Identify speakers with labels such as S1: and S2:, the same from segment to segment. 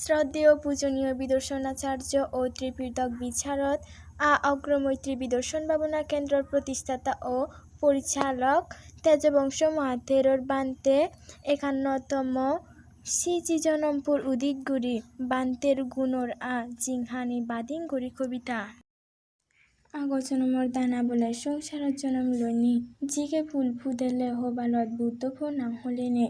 S1: শ্রদ্ধেয় পূজনীয় বিদর্শনাচার্য ও ত্রিপিটক বিশারদ আ অগ্রমৈত্রী বিদর্শন ভাবনা কেন্দ্রর প্রতিষ্ঠাতা ও পরিচালক তেজবংশ মহাথেরোর বান্তে, একান্নতম সিজি জনমপুর উদিতগুড়ি বান্তের গুণর আ জিংহানি বাদিংগুড়ি কবিতা। আগৰ জনমৰ দানা বোলে সংসাৰত জনম লৈনি যিকে ফুল ফুদেলে হবালত বুদ্ধফু নাম হলেনে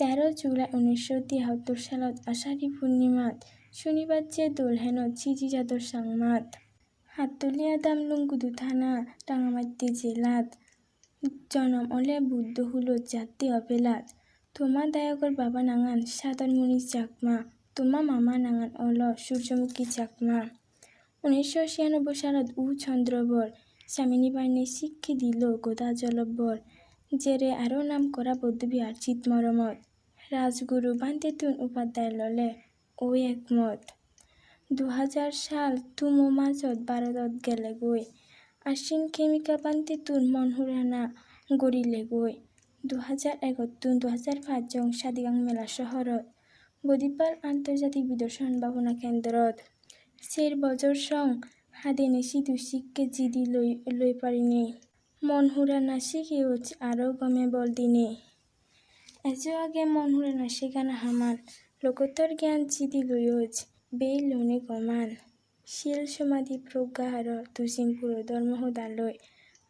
S1: তেরো জুলাই উনিশশো তিয়াত্তর সালত আষাঢ়ী পূর্ণিমাত শনিবার যে দোল হেন চিজি যাদর সাংমাত হাততলিয়া দামলুংগুদু থানা রাঙামাটি জেলাত। জনম অলে বুদ্ধ হুলো জাতি অবেলাত। তোমা দায়কর বাবা নাঙান সাদর মুনি চাকমা। তোমা মামা নাঙান অল সূর্যমুখী চাকমা। উনিশশো ছিয়ানব্বই সালত উ স্বামিনী বাহিনী শিক্ষি দিল গোদা জলব্বর। জেরে আরও নাম করা বৌদ্ধবিহার চিতমরমত রাজগুরু বান্তিতুন উপাধ্যায় ললে। ও একমত। দুহাজার সাল তুমো মাজত ভারতত গেলে গৈ। আশ্বিন খেমিকা বান্তিতুন মনহুরানা গড়িলে গৈ। দুহাজার এগতুন দুহাজার পাঁচ জং সাদিগাং মেলা শহরত। বদিপাল আন্তর্জাতিক বিদর্শন ভাবনা কেন্দ্রত। চেৰ বজৰ চং হাদেনে সিধু শিখকে জিদি লৈ লৈ পাৰিনে মন হুৰা নাচিকি উচ আৰু গমে বল দিনে। এজো আগে মন হুৰা নাচি গানা হামান লগতৰ জ্ঞান চিদি লৈ উচ বে লনে গমান শিল সমাধি তুজিমপুৰ ধৰ্ম সদালৈ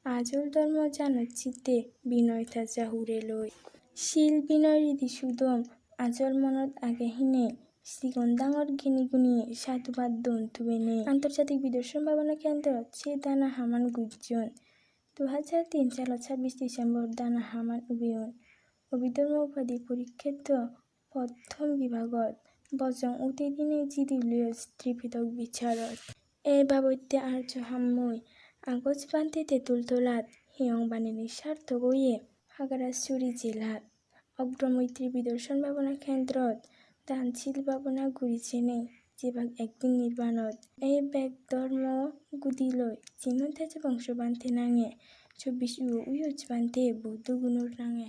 S1: আজল ধৰ্ম জানত চিতে বিনয় তাজা হুৰে লৈ শিল বিনয় ৰিধি সুদম, আজল মনত আগেহিনে শ্রীগণ ডাঙর গিনি গুনিয়ে সাধুবাদ দন তুবেনে আন্তর্জাতিক বিদর্শন ভাবনা কেন্দ্র সে দানা হামান গুজন দু হাজার তিন সাল ছাব্বিশ ডিসেম্বর দানা হামান উবিয়ন। অভিধর্ম উপাধি পরীক্ষিত প্রথম বিভাগত বজং উতি দিনে জিদিলীয় ত্রিপিটক বিচারত এই বাবত্যে আর্য হাম্মই আগজ বান্তি তেঁতুল তোলাত হিয়ং বানেনি স্বার্থ গইয়ে হাগারাচুরি জেলাত। অগ্রমৈত্রী বিদর্শন ভাবনা কেন্দ্রত দানশীল ভাবনা ঘূৰিছেনে যিভাগ একদিন নিৰ্বাণত। এই বেগ ধৰ্ম গুদিলৈ চিহ্ন তেজ বংশ বান্ধে নাঙে চব্বিশ উইউজ বান্ধে বৌদ্ধ গুণৰ নাঙে।